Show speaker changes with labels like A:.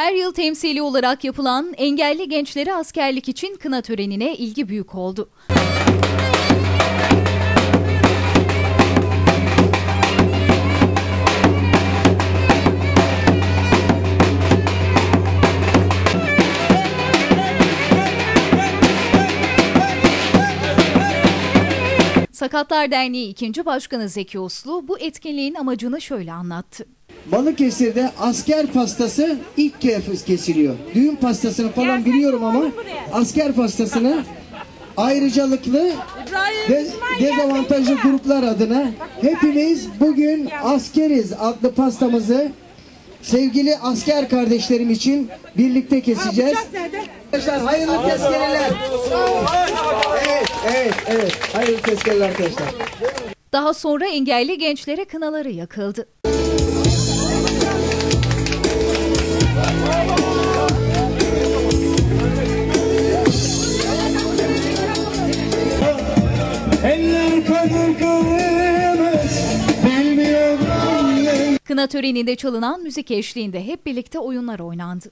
A: Her yıl temsili olarak yapılan engelli gençlere askerlik için kına törenine ilgi büyük oldu. Sakatlar Derneği 2. Başkanı Zeki Uslu bu etkinliğin amacını şöyle anlattı.
B: Balıkesir'de asker pastası ilk kez kesiliyor. Düğün pastasını falan biliyorum ama asker pastasını ayrıcalıklı de, dezavantajlı gruplar adına hepimiz bugün askeriz adlı pastamızı sevgili asker kardeşlerim için birlikte keseceğiz. Arkadaşlar hayırlı tezkereler. Evet, evet, evet. Hayırlı tezkereler arkadaşlar.
A: Daha sonra engelli gençlere kınaları yakıldı. Kına töreninde çalınan müzik eşliğinde hep birlikte oyunlar oynandı.